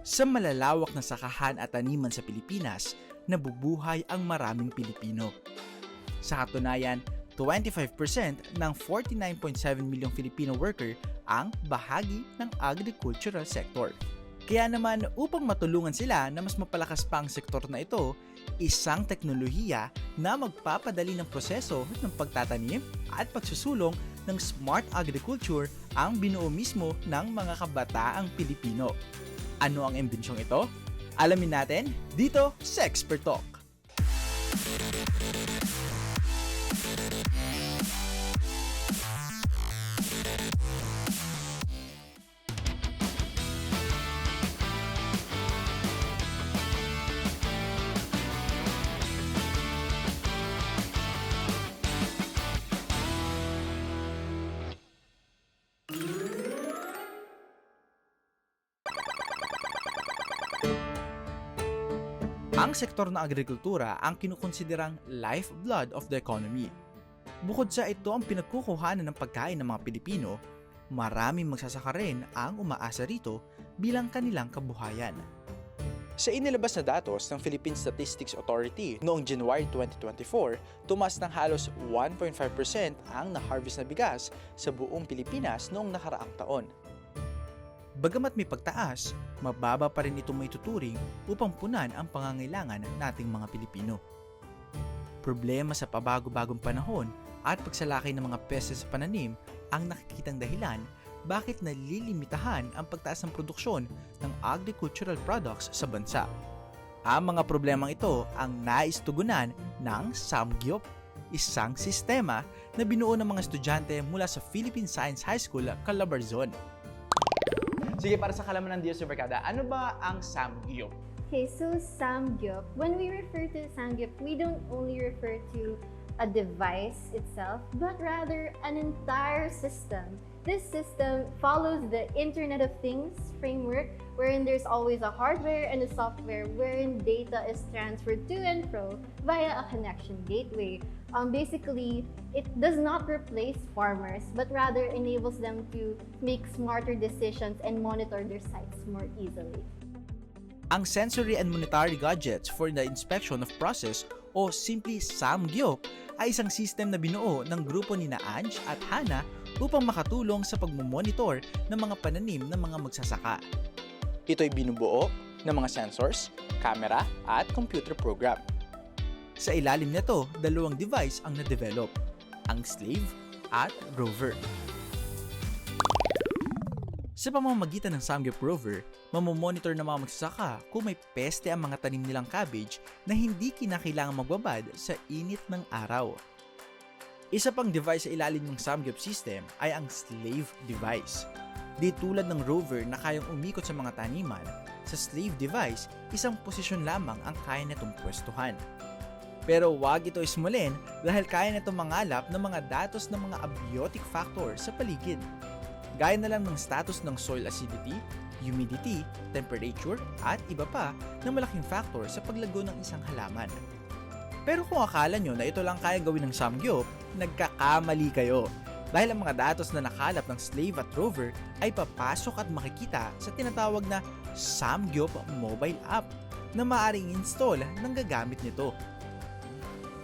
Sa malalawak na sakahan at taniman sa Pilipinas, nabubuhay ang maraming Pilipino. Sa katunayan, 25% ng 49.7 milyong Filipino worker ang bahagi ng agricultural sector. Kaya naman upang matulungan sila na mas mapalakas pa ang sektor na ito, isang teknolohiya na magpapadali ng proseso ng pagtatanim at pagsusulong ng smart agriculture ang binuo mismo ng mga kabataang Pilipino. Ano ang imbensyon ito? Alamin natin dito sa Expert Talk. Ang sektor ng agrikultura ang kinukonsiderang lifeblood of the economy. Bukod sa ito ang pinagkukuhanan ng pagkain ng mga Pilipino, maraming magsasaka rin ang umaasa rito bilang kanilang kabuhayan. Sa inilabas na datos ng Philippine Statistics Authority noong January 2024, tumas ng halos 1.5% ang na-harvest na bigas sa buong Pilipinas noong nakaraang taon. Bagamat may pagtaas, mababa pa rin itong maituturing upang punan ang pangangailangan nating mga Pilipino. Problema sa pabago-bagong panahon at pagsalakay ng mga peste sa pananim ang nakikitang dahilan bakit nalilimitahan ang pagtaas ng produksyon ng agricultural products sa bansa. Ang mga problemang ito ang nais tugunan ng Samgyup, isang sistema na binuo ng mga estudyante mula sa Philippine Science High School, Calabarzon. Sige, para sa kalaman ng Diyos Barkada, ano ba ang Samgyup? Okay, so Samgyup, when we refer to Samgyup, we don't only refer to a device itself, but rather an entire system. This system follows the Internet of Things framework, wherein there's always a hardware and a software wherein data is transferred to and fro via a connection gateway. Um, basically, it does not replace farmers, but rather enables them to make smarter decisions and monitor their sites more easily. Ang Sensory and Monetary Gadgets for the Inspection of Process o simply Samgyup ay isang system na binuo ng grupo ni na at Hana upang makatulong sa pagmumonitor ng mga pananim ng mga magsasaka. Ito ay binubuo ng mga sensors, camera at computer program. Sa ilalim nito, dalawang device ang na-develop, ang Slave at Rover. Sa pamamagitan ng Samgyup Rover, mamomonitor ng mga magsasaka kung may peste ang mga tanim nilang cabbage na hindi kinakailangan magbabad sa init ng araw. Isa pang device sa ilalim ng Samgyup system ay ang slave device. Di tulad ng rover na kayang umikot sa mga taniman, sa slave device, isang posisyon lamang ang kaya nitong pwestuhan. Pero wag ito ismulin dahil kaya nitong mangalap ng mga datos ng mga abiotic factor sa paligid. Gaya na lang ng status ng soil acidity, humidity, temperature, at iba pa na malaking factor sa paglago ng isang halaman. Pero kung akala nyo na ito lang kaya gawin ng Samgyup, nagkakamali kayo. Dahil ang mga datos na nakalap ng slave at rover ay papasok at makikita sa tinatawag na Samgyup mobile app na maaaring install ng gagamit nito.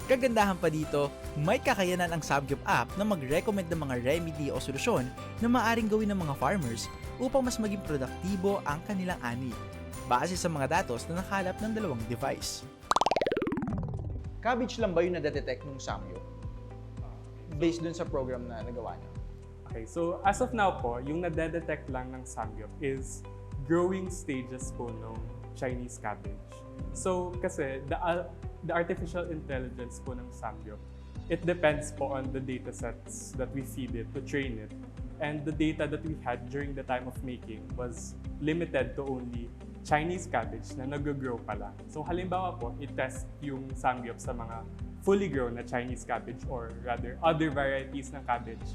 Kagandahan pa dito, may kakayanan ang Samgyup app na mag-recommend ng mga remedy o solusyon na maaaring gawin ng mga farmers upang mas maging produktibo ang kanilang ani, base sa mga datos na nakalap ng dalawang device. Cabbage lang ba yung nadetect ng Samgyup? Based dun sa program na nagawa niyo? Okay, so as of now po, yung nade-detect lang ng Samgyup is growing stages po ng Chinese cabbage. So kasi the, uh, the artificial intelligence po ng Samgyup, it depends po on the data sets that we feed it to train it. And the data that we had during the time of making was limited to only Chinese cabbage na nag-grow pa lang. So halimbawa po, i-test yung Samgyup sa mga fully grown na Chinese cabbage or rather other varieties ng cabbage.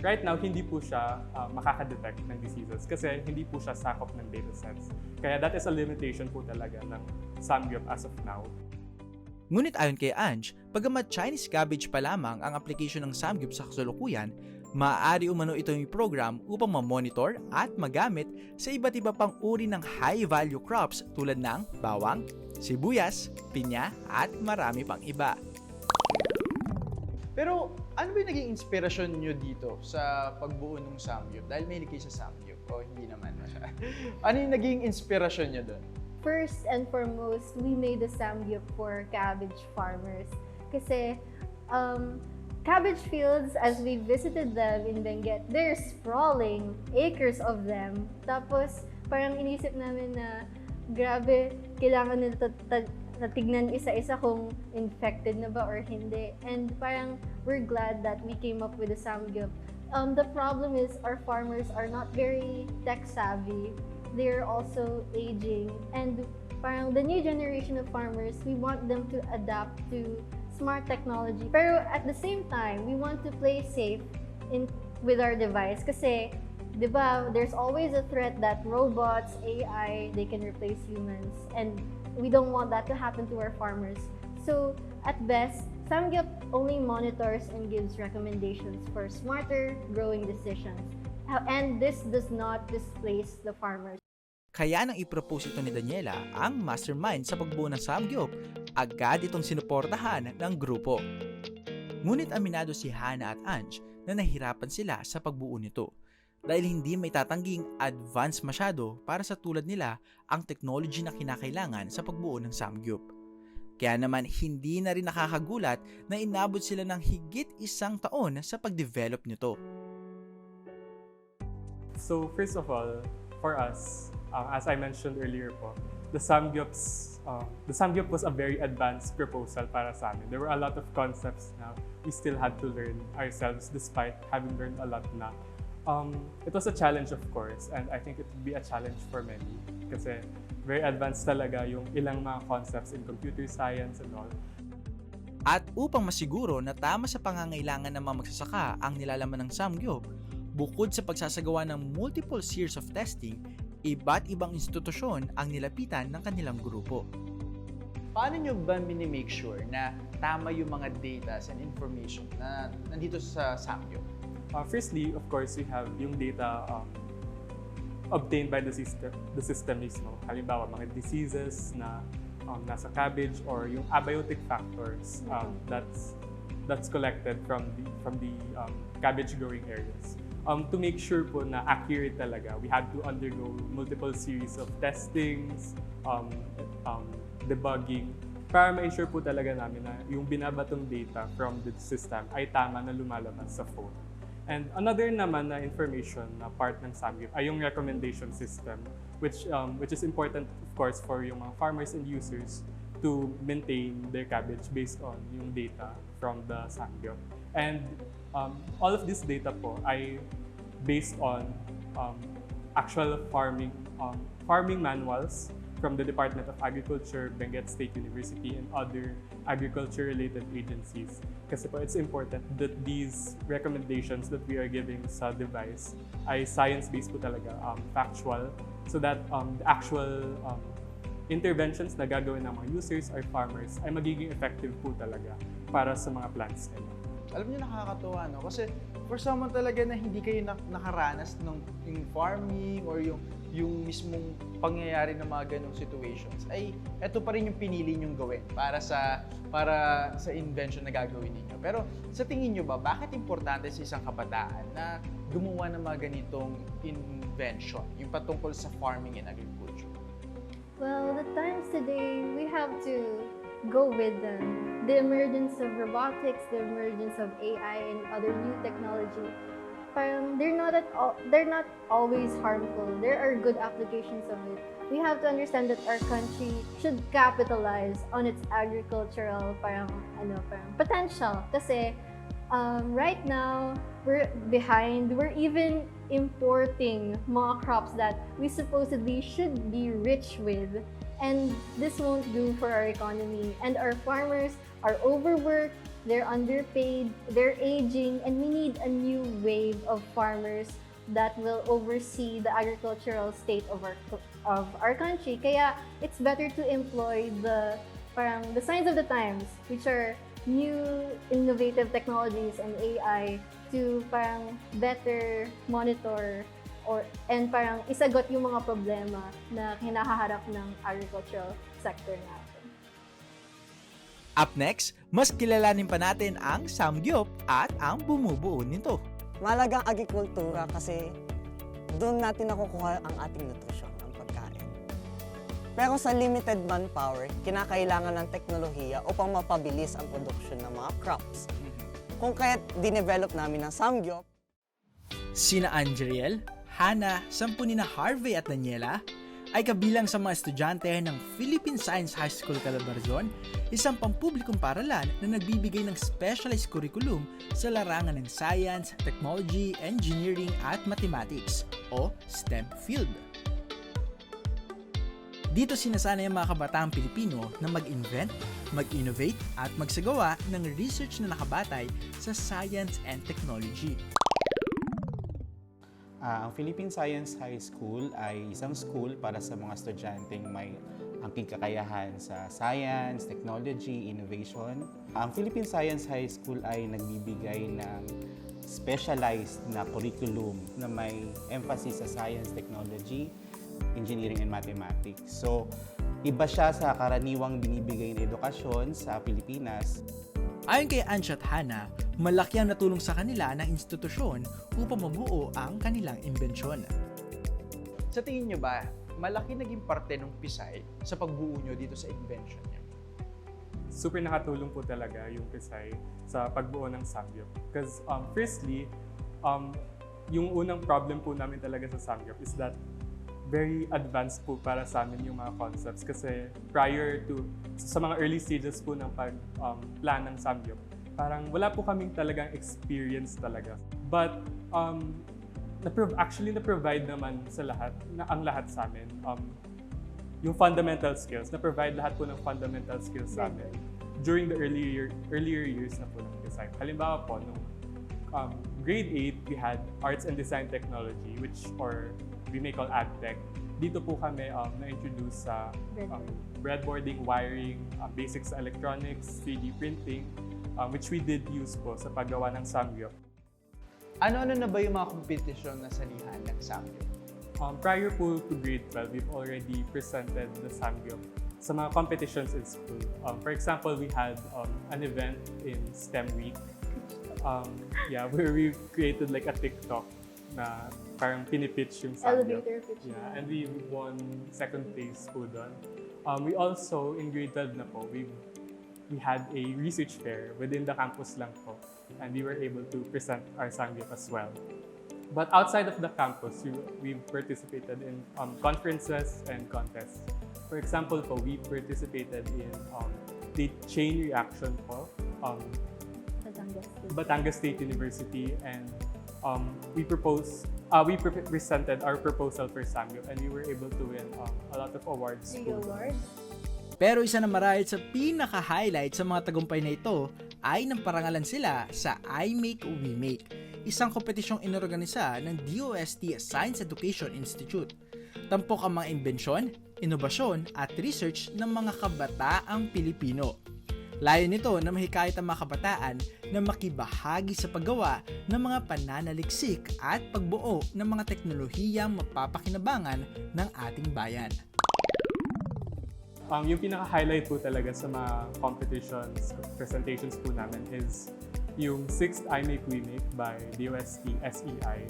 Right now, hindi po siya uh, makakadetect ng diseases kasi hindi po siya sakop ng data sets. Kaya that is a limitation po talaga ng Samgyup as of now. Ngunit ayon kay Ange, pagamat Chinese cabbage pa lamang ang application ng Samgyup sa kasalukuyan, Maaari umano itong program upang ma-monitor at magamit sa iba't iba pang uri ng high-value crops tulad ng bawang, sibuyas, pinya at marami pang iba. Pero ano ba yung naging inspirasyon nyo dito sa pagbuo ng Samgyup? Dahil may kayo sa Samgyup o hindi naman. ano yung naging inspirasyon nyo doon? First and foremost, we made the samgyup for cabbage farmers. Kasi um, cabbage fields, as we visited them in Benguet, they're sprawling, acres of them. Tapos parang inisip namin na grabe, kailangan nila natignan isa-isa kung infected na ba or hindi. And parang we're glad that we came up with the samgyup. Um, the problem is our farmers are not very tech savvy. They're also aging. And parang the new generation of farmers, we want them to adapt to smart technology. Pero at the same time, we want to play safe in with our device kasi 'di ba, there's always a threat that robots, AI, they can replace humans and we don't want that to happen to our farmers. So, at best, Samgyup only monitors and gives recommendations for smarter growing decisions. And this does not displace the farmers. Kaya nang ipropose ito ni Daniela, ang mastermind sa pagbuo ng Samgyup, agad itong sinuportahan ng grupo. Ngunit aminado si Hana at Ange na nahirapan sila sa pagbuo nito dahil hindi may tatangging advanced masyado para sa tulad nila ang technology na kinakailangan sa pagbuo ng Samgyup. Kaya naman hindi na rin nakakagulat na inabot sila ng higit isang taon sa pagdevelop nito. So first of all, for us, uh, as I mentioned earlier po, the Samgyups, uh, the Samgyup was a very advanced proposal para sa amin. There were a lot of concepts na we still had to learn ourselves despite having learned a lot na. Um, it was a challenge of course and I think it would be a challenge for many kasi very advanced talaga yung ilang mga concepts in computer science and all. At upang masiguro na tama sa pangangailangan ng mga magsasaka ang nilalaman ng Samgyup, bukod sa pagsasagawa ng multiple series of testing, iba't ibang institusyon ang nilapitan ng kanilang grupo. Paano nyo ba mini-make sure na tama yung mga data and information na nandito sa Samgyup? Uh, firstly, of course, we have yung data um, obtained by the system, the system mismo. Halimbawa, mga diseases na um, nasa cabbage or yung abiotic factors um, that's that's collected from the from the um, cabbage growing areas. Um, to make sure po na accurate talaga, we had to undergo multiple series of testings, um, um, debugging, para ma-ensure po talaga namin na yung binabatong data from the system ay tama na lumalabas sa phone. And another naman na information na part ng Samgyup ay yung recommendation system which um, which is important of course for yung mga farmers and users to maintain their cabbage based on yung data from the Samgyup. And um, all of this data po ay based on um, actual farming um, farming manuals from the Department of Agriculture, Benguet State University, and other agriculture-related agencies. Kasi po, it's important that these recommendations that we are giving sa device ay science-based po talaga, um, factual, so that um, the actual um, interventions na gagawin ng mga users or farmers ay magiging effective po talaga para sa mga plants nila. Alam niyo nakakatuwa, no? Kasi for someone talaga na hindi kayo nak- nakaranas ng yung farming or yung yung mismong pangyayari ng mga ganong situations, ay eto pa rin yung pinili nyong gawin para sa para sa invention na gagawin ninyo. Pero sa tingin nyo ba, bakit importante sa isang kabataan na gumawa ng mga ganitong invention, yung patungkol sa farming and agriculture? Well, the times today, we have to go with them. The emergence of robotics, the emergence of AI and other new technology, parang they're not at all, they're not always harmful. There are good applications of it. We have to understand that our country should capitalize on its agricultural parang ano parang potential kasi um, right now we're behind. We're even importing mga crops that we supposedly should be rich with. And this won't do for our economy. And our farmers are overworked, they're underpaid, they're aging, and we need a new wave of farmers that will oversee the agricultural state of our of our country. Kaya it's better to employ the the signs of the times, which are new innovative technologies and AI to better monitor or and parang isagot yung mga problema na kinakaharap ng agricultural sector natin. Up next, mas kilalanin pa natin ang samgyup at ang bumubuo nito. Malagang agrikultura kasi doon natin nakukuha ang ating nutrisyon, ang pagkain. Pero sa limited manpower, kinakailangan ng teknolohiya upang mapabilis ang produksyon ng mga crops. Kung kaya't dinevelop namin ang Samgyup, Sina Angeriel, Hana, sampu ni na Harvey at Daniela ay kabilang sa mga estudyante ng Philippine Science High School Calabarzon, isang pampublikong paralan na nagbibigay ng specialized curriculum sa larangan ng science, technology, engineering at mathematics o STEM field. Dito sinasanay ang mga kabataang Pilipino na mag-invent, mag-innovate at magsagawa ng research na nakabatay sa science and technology. Ah, ang Philippine Science High School ay isang school para sa mga estudyanteng may angking kakayahan sa science, technology, innovation. Ang Philippine Science High School ay nagbibigay ng specialized na curriculum na may emphasis sa science, technology, engineering, and mathematics. So, iba siya sa karaniwang binibigay na edukasyon sa Pilipinas Ayon kay Ansha at Hana, malaki ang natulong sa kanila ng institusyon upang mabuo ang kanilang imbensyon. Sa tingin nyo ba, malaki naging parte ng Pisay sa pagbuo nyo dito sa invention niya? super nakatulong po talaga yung Pisay sa pagbuo ng Samgyup. Because um, firstly, um, yung unang problem po namin talaga sa Samgyup is that very advanced po para sa amin yung mga concepts. Kasi prior to sa mga early stages po ng pag um, plan ng Samgyup parang wala po kaming talagang experience talaga. But um, na actually na provide naman sa lahat na ang lahat sa amin um, yung fundamental skills, na-provide lahat po ng fundamental skills sa amin during the earlier earlier years na po ng design. Halimbawa po, nung um, grade 8, we had Arts and Design Technology, which or we may call AdTech. Dito po kami um, na-introduce sa um, breadboarding, wiring, um, basics sa electronics, 3D printing, um, which we did use po sa paggawa ng Samgyup. Ano-ano na ba yung mga kompetisyon na salihan ng Samgyup? Um, prior po to grade 12, we've already presented the Samgyup sa mga competitions in school. Um, for example, we had um, an event in STEM Week. Um, yeah, where we created like a TikTok na parang pinipitch yung Samgyup. Elevator pitch. Yeah, and we won second place po doon. Um, we also, in grade 12 na po, we we had a research fair within the campus lang po. And we were able to present our Samgyup as well. But outside of the campus, we, we've participated in um, conferences and contests. For example po, we participated in um, the chain reaction po, um, Batangas State. Batangas State University, and um, we proposed, uh, we pre- presented our proposal for Samgyup, and we were able to win um, a lot of awards. Pero isa na marahil sa pinaka-highlight sa mga tagumpay na ito ay nang parangalan sila sa I Make We Make, isang kompetisyong inorganisa ng DOST Science Education Institute. Tampok ang mga imbensyon, inobasyon at research ng mga kabataang Pilipino. Layo nito na mahikayat ang mga kabataan na makibahagi sa paggawa ng mga pananaliksik at pagbuo ng mga teknolohiyang mapapakinabangan ng ating bayan. Um, yung pinaka-highlight po talaga sa mga competitions, presentations po namin is yung 6th I Make We Make by DOST SEI.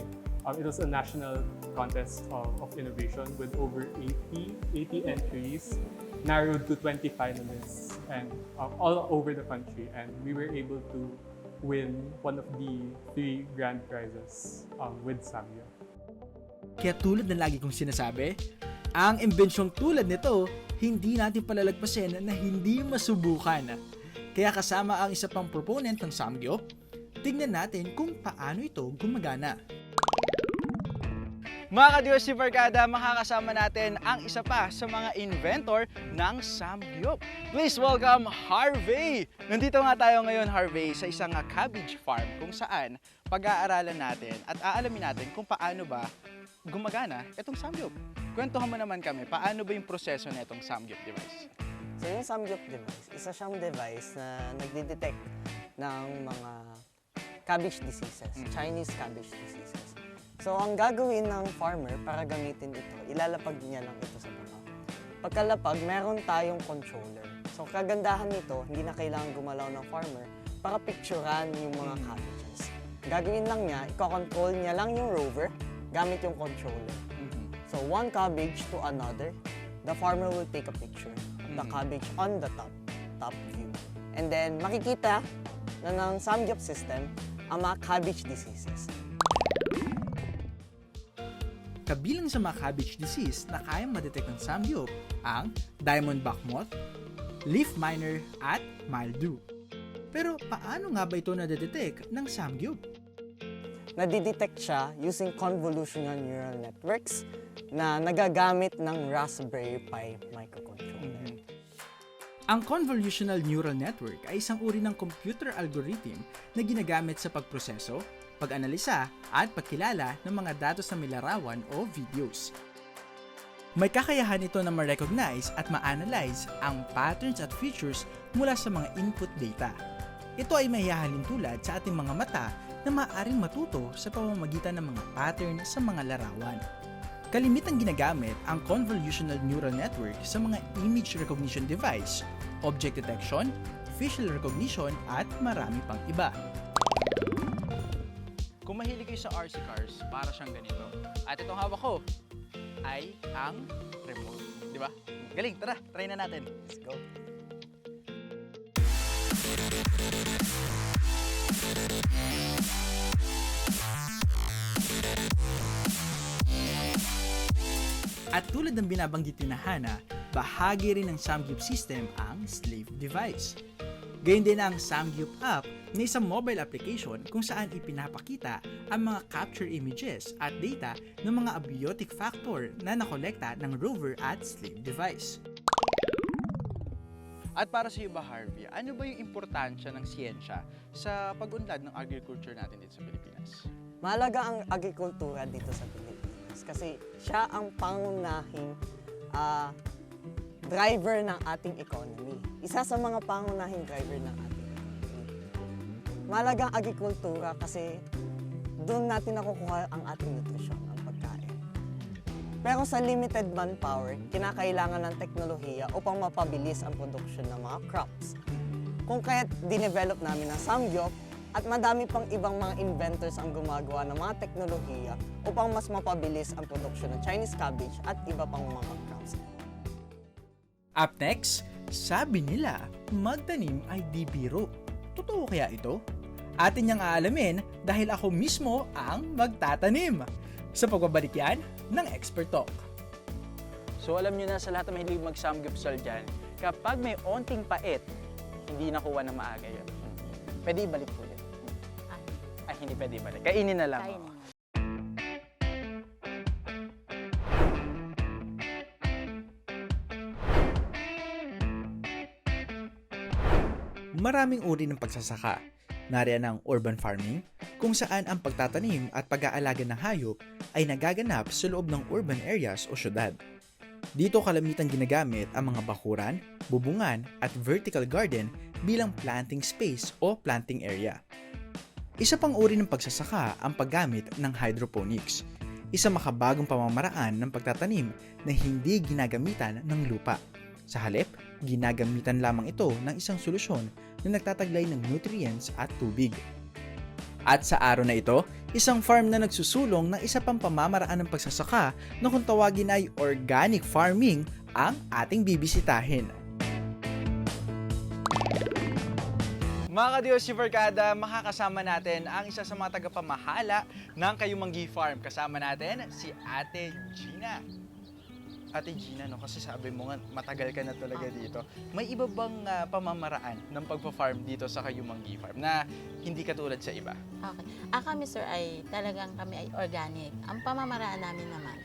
Um, it was a national contest of, of innovation with over 80, 80 entries, narrowed to 20 finalists and um, all over the country. And we were able to win one of the three grand prizes um, with Samya. Kaya tulad ng lagi kong sinasabi, ang imbensyong tulad nito, hindi natin palalagpasin na hindi masubukan. Kaya kasama ang isa pang proponent ng Samgyup, tingnan natin kung paano ito gumagana. Mga ka-Diyos si Barkada, makakasama natin ang isa pa sa mga inventor ng Samgyup. Please welcome Harvey! Nandito nga tayo ngayon, Harvey, sa isang cabbage farm kung saan pag-aaralan natin at aalamin natin kung paano ba gumagana itong Samgyup. Kwentuhan mo naman kami, paano ba yung proseso na itong Samgyup device? so yung Samgyup device, isa siyang device na nagde-detect ng mga cabbage diseases, Mm. Chinese cabbage diseases. So, ang gagawin ng farmer para gamitin ito, ilalapag niya lang ito sa baka. Pagkalapag, meron tayong controller. So, kagandahan nito, hindi na kailangan gumalaw ng farmer para picturean yung mga cabbages. Gagawin lang niya, iko-control niya lang yung rover gamit yung controller. So, one cabbage to another, the farmer will take a picture of the cabbage on the top, top view. And then, makikita na ng Samgyup system ang mga cabbage diseases. Kabilang sa mga cabbage disease na kayang madetect ng samgyup ang diamondback moth, leaf miner, at mildew. Pero paano nga ba ito nadedetect ng samgyup? Nadidetect siya using convolutional neural networks na nagagamit ng Raspberry Pi microcontroller. Ang convolutional neural network ay isang uri ng computer algorithm na ginagamit sa pagproseso, pag-analisa, at pagkilala ng mga datos na may larawan o videos. May kakayahan ito na ma-recognize at ma-analyze ang patterns at features mula sa mga input data. Ito ay mahihahalin tulad sa ating mga mata na maaaring matuto sa pamamagitan ng mga pattern sa mga larawan. Kalimitang ginagamit ang convolutional neural network sa mga image recognition device, object detection, facial recognition at marami pang iba. Kung mahilig kayo sa RC cars, para siyang ganito. At itong hawak ko ay ang remote. Di ba? Galing, tara, try na natin. Let's go. At tulad ng binabanggit ni Hana, bahagi rin ng Samgyup system ang slave device. Gayun din ang Samgyup app na isang mobile application kung saan ipinapakita ang mga capture images at data ng mga abiotic factor na nakolekta ng rover at slave device. At para sa iyo ba, Harvey, ano ba yung importansya ng siyensya sa pag-unlad ng agriculture natin dito sa Pilipinas? Mahalaga ang agrikultura dito sa Pilipinas kasi siya ang pangunahing ah, driver ng ating economy. Isa sa mga pangunahing driver ng ating economy. Mahalaga ang agrikultura kasi doon natin nakukuha ang ating nutrisyon, ang pagkain. Pero sa limited manpower, kinakailangan ng teknolohiya upang mapabilis ang produksyon ng mga crops. Kung kaya't dinevelop namin ang Samgyup at madami pang ibang mga inventors ang gumagawa ng mga teknolohiya upang mas mapabilis ang produksyon ng Chinese cabbage at iba pang mga crops. Up next, sabi nila, magtanim ay di biro. Totoo kaya ito? Atin niyang aalamin dahil ako mismo ang magtatanim. Sa pagbabalik yan ng Expert Talk. So alam niyo na sa lahat ng mahilig mag-samgupsal dyan, kapag may onting pait, hindi nakuha na maaga yun. Pwede ibalik po yun. Ay, hindi pwede ibalik. Kainin na lang. Kainin. Maraming uri ng pagsasaka. Nariyan ang urban farming, kung saan ang pagtatanim at pag-aalaga ng hayop ay nagaganap sa loob ng urban areas o syudad. Dito kalamitan ginagamit ang mga bakuran, bubungan at vertical garden bilang planting space o planting area. Isa pang uri ng pagsasaka ang paggamit ng hydroponics, isa makabagong pamamaraan ng pagtatanim na hindi ginagamitan ng lupa. Sa halip, ginagamitan lamang ito ng isang solusyon na nagtataglay ng nutrients at tubig. At sa araw na ito, isang farm na nagsusulong ng isa pang pamamaraan ng pagsasaka na kung tawagin ay organic farming ang ating bibisitahin. Mga ka-Diyos, si Vergada, makakasama natin ang isa sa mga tagapamahala ng Kayumanggi Farm. Kasama natin si Ate Gina. Ate Gina, no, kasi sabi mo nga, matagal ka na talaga dito. May iba bang ah, pamamaraan ng pagpa-farm dito sa Kayumanggi Farm na hindi katulad sa iba? Okay. Ah, kami sir ay talagang kami ay organic. Ang pamamaraan namin naman,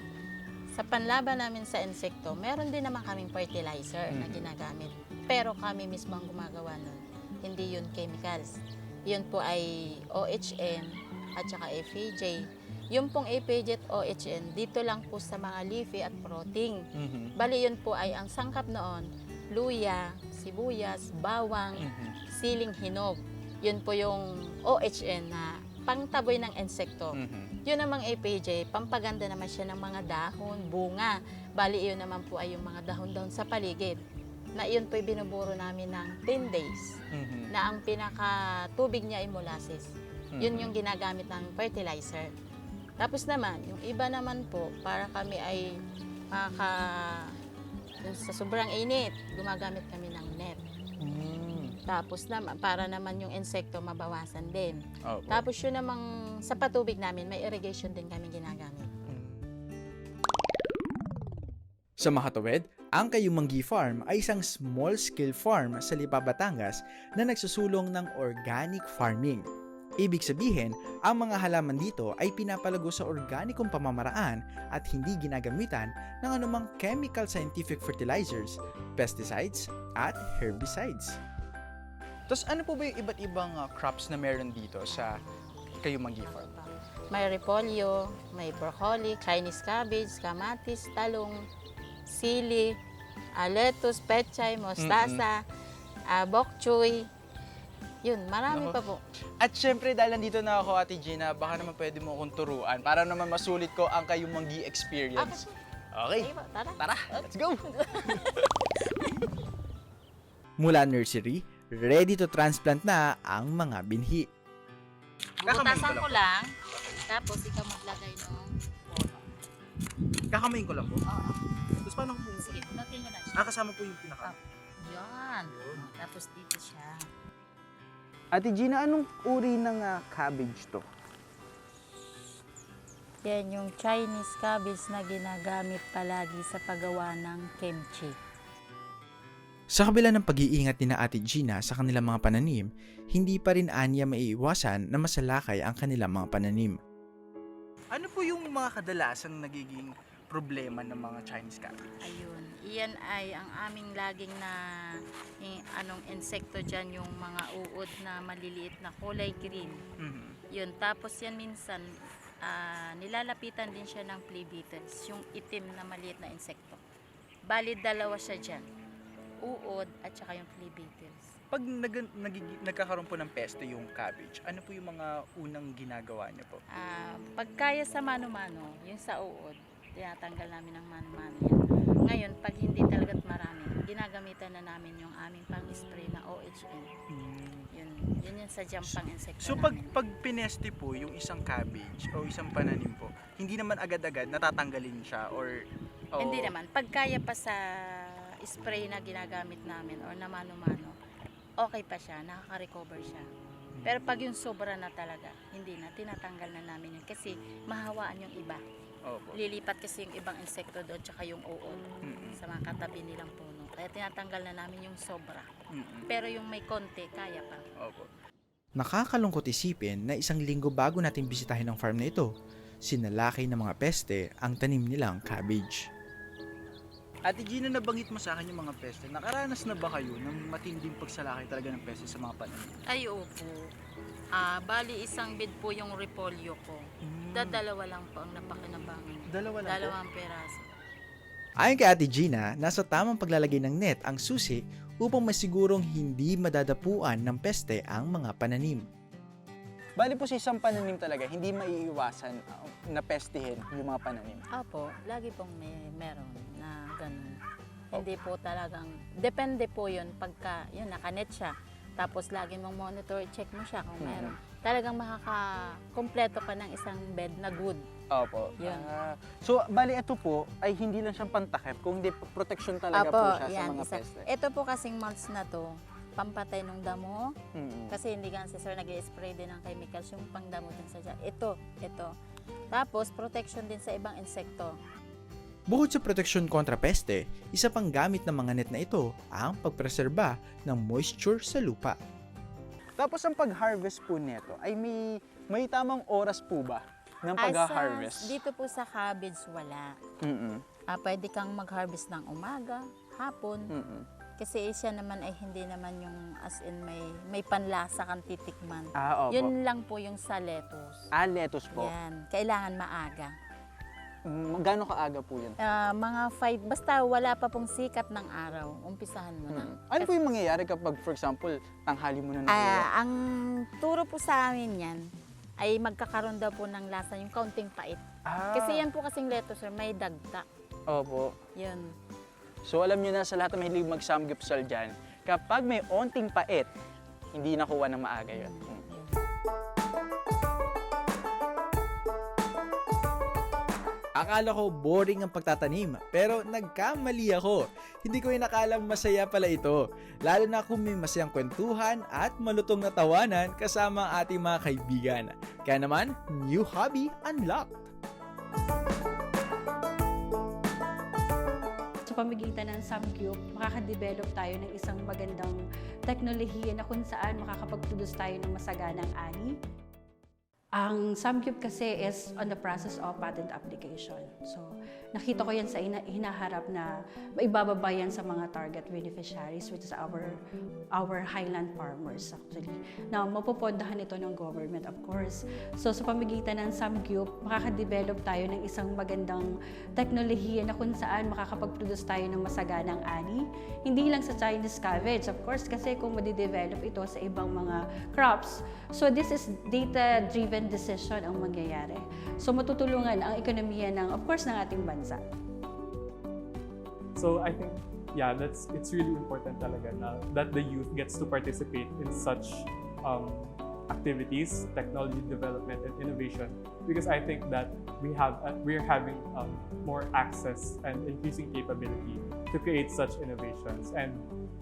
sa panlaban namin sa insekto, meron din naman kaming fertilizer na Mhm. ginagamit. Pero kami mismo ang gumagawa nun. Hindi yun chemicals. Yun po ay OHN at saka FAJ. Yung pong at OHN, dito lang po sa mga leafy at protein. Mhm. Bali yun po ay ang sangkap noon, luya, sibuyas, bawang, Mhm. siling hinog. Yun po yung OHN na pangtaboy ng insekto. Mhm. Yun namang APJ, pampaganda naman siya ng mga dahon, bunga. Bali, yun naman po ay yung mga dahon-dahon sa paligid. Na yun po binuburo namin ng 10 days. Mhm. Na ang pinaka-tubig niya ay molasses. Yun yung ginagamit ng fertilizer. Tapos naman, yung iba naman po, para kami ay maka... sa sobrang init, gumagamit kami ng net. Mm. Tapos naman, para naman yung insekto mabawasan din. Opo. Tapos yun namang sa patubig namin, may irrigation din kami ginagamit. Sa Makatawid, ang Kayumanggi Farm ay isang small-scale farm sa Lipa, Batangas na nagsusulong ng organic farming. Ibig sabihin, ang mga halaman dito ay pinapalago sa organikong pamamaraan at hindi ginagamitan ng anumang chemical scientific fertilizers, pesticides, at herbicides. Tapos ano po ba yung iba't ibang ah, crops na meron dito sa Kayumanggi Farm? May repolyo, may broccoli, Chinese cabbage, kamatis, talong, sili, ah, lettuce, pechay, mostasa, ah, bok choy. Yun, marami Nako. pa po. At syempre, dahil nandito na ako, Ate Gina, baka naman pwede mo akong turuan para naman masulit ko ang Kayumanggi Ah, experience. kasi- Okay, po, tara. tara, let's go! Mula nursery, ready to transplant na ang mga binhi. Butasan ko lang, tapos ikaw maglagay nung Kakamayin ko lang po. Oo. Tapos paano ko Sige, bunutin mo na siya. Ah, kasama po yung pinaka. Yan. Tapos dito siya. Ate Gina, anong uri ng ah, cabbage to? Yan yung Chinese cabbage na ginagamit palagi sa paggawa ng kimchi. Sa kabila ng pag-iingat ni na Ate Gina sa kanilang mga pananim, hindi pa rin anya maiiwasan na masalakay ang kanilang mga pananim. Ano po yung mga kadalasang nagiging problema ng mga Chinese cabbage? Ayun. Iyan ay ang aming laging na eh, anong insekto dyan, yung mga uod na maliliit na kulay green. Mhm. Yun. Tapos yan minsan, ah, nilalapitan din siya ng flea beetles, yung itim na maliit na insekto. Bali, dalawa siya dyan. Uod at saka yung flea beetles. Pag nag, nagigi- nagkakaroon po ng pesto yung cabbage, ano po yung mga unang ginagawa niyo po? Ah, pagkaya sa mano-mano, yung sa uod, tinatanggal namin ng mano-mano yan. Ngayon, pag hindi talagat marami, ginagamitan na namin yung aming pang-spray na OHN. Yun, yun yung sa jump pang insekto So pag, namin. pag pinesti po yung isang cabbage o isang pananim po, hindi naman agad-agad natatanggalin siya or... o- Hindi naman. Pag kaya pa sa spray na ginagamit namin or na mano-mano, okay pa siya, nakaka-recover siya. Pero pag yung sobra na talaga, hindi na, tinatanggal na namin yun kasi mahawaan yung iba. Opo. Lilipat kasi yung ibang insekto doon tsaka yung uod Mm-mm. sa mga katabi nilang puno. Kaya tinatanggal na namin yung sobra. Mm-mm. Pero yung may konti, kaya pa. Opo. Nakakalungkot isipin na isang linggo bago natin bisitahin ang farm na ito, sinalakay ng mga peste ang tanim nilang cabbage. Ate Gina, nabanggit mo sa akin yung mga peste. Nakaranas na ba kayo ng matinding pagsalakay talaga ng peste sa mga pananim? Ay, opo. Ah, bali isang bid po yung repolyo ko. Dadalawa lang po ang napakinabangan. Dalawa lang Dalawang peraso. Ayon kay Ate Gina, nasa tamang paglalagay ng net ang susi upang masigurong hindi madadapuan ng peste ang mga pananim. Bali po sa isang pananim talaga, hindi maiiwasan uh, na pestihin yung mga pananim. Opo, lagi pong may meron na ganun. Hindi po talagang, depende po yun pagka, yun, nakanet siya. Tapos lagi mong monitor, check mo siya kung meron. Talagang makaka-kompleto ka ng isang bed na good. Opo. Yun. Ah, so, bali ito po ay hindi lang siyang pantakip, kundi protection talaga po siya sa mga isa. peste. Ito po kasing months na to, pampatay ng damo. Mm. Kasi hindi nga si sir nag spray din ng chemicals yung pangdamo din sa dyan. Ito, ito. Tapos, protection din sa ibang insekto. Bukod sa proteksyon kontra peste, isa pang gamit ng mga net na ito ang pagpreserba ng moisture sa lupa. Tapos ang pag-harvest po nito ay may may tamang oras po ba ng Ah, pag-harvest? dito po sa cabbage, wala. Mm-mm. Ah, pwede kang mag-harvest ng umaga, hapon. Mm-mm. Kasi siya naman ay hindi naman yung as in may, may panlasa kang titikman. Ah, opo. Yun lang po yung sa lettuce. Ah, lettuce po. Yan. Kailangan maaga. Mm, Gaano kaaga po yun? Ah, mga 5, basta wala pa pong sikat ng araw, umpisahan mo na. Mm. Ano po yung mangyayari kapag, for example, tanghali mo na nakuha? Ah, ang turo po sa amin yan, ay magkakaroon daw po ng lasa, yung kaunting pait. Ah, Kasi yan po kasing lettuce, sir, may dagta. Opo. Yun. So alam niyo na sa lahat ng mahilig mag-samgyupsal dyan, kapag may onting pait, hindi nakuha ng maaga yun. Akala ko boring ang pagtatanim, pero nagkamali ako. Hindi ko inakalang masaya pala ito. Lalo na kung may masayang kwentuhan at malutong na tawanan kasama ang ating mga kaibigan. Kaya naman, new hobby unlocked! sa pamagitan ng Samgyup, makakadevelop tayo ng isang magandang teknolohiya na kung saan makakapag-produce tayo ng masaganang ani. Ang Samgyup kasi is on the process of patent application. So, nakita ko yan sa ina- hinaharap na maibababa yan sa mga target beneficiaries which is our our highland farmers actually. Na mapopondahan ito ng government of course. So sa pamagitan ng Samgyup, makakadevelop tayo ng isang magandang teknolohiya na kung saan makakapag-produce tayo ng masaganang ani. Hindi lang sa Chinese cabbage, of course, kasi kung madidevelop ito sa ibang mga crops. So this is data-driven decision ang mangyayari. So matutulungan ang ekonomiya ng, of course, ng ating bansa. So I think yeah, that's it's really important talaga na that the youth gets to participate in such um, activities, technology development and innovation because I think that we have uh, we're having um, more access and increasing capability to create such innovations and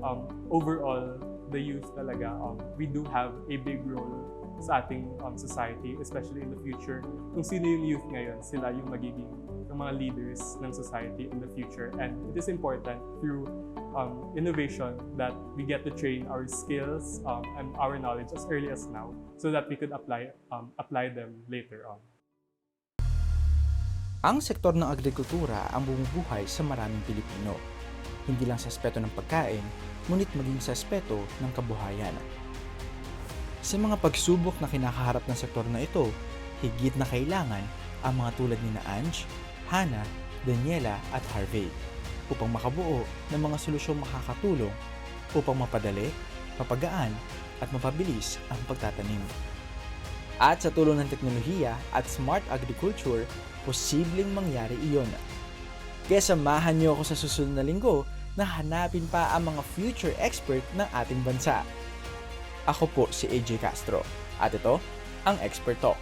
um, overall the youth talaga um, we do have a big role sa ating um, society especially in the future kung sino yung youth ngayon sila yung magiging ng mga leaders ng society in the future. And it is important through um, innovation that we get to train our skills um, and our knowledge as early as now so that we could apply um, apply them later on. Ang sektor ng agrikultura ang bumubuhay sa maraming Pilipino. Hindi lang sa aspeto ng pagkain, ngunit maging sa aspeto ng kabuhayan. Sa mga pagsubok na kinakaharap ng sektor na ito, higit na kailangan ang mga tulad ni na Ange, Hannah, Daniela at Harvey upang makabuo ng mga solusyong makakatulong upang mapadali, mapagaan at mapabilis ang pagtatanim. At sa tulong ng teknolohiya at smart agriculture, posibleng mangyari iyon. Kaya samahan niyo ako sa susunod na linggo na hanapin pa ang mga future expert ng ating bansa. Ako po si AJ Castro at ito ang Expert Talk.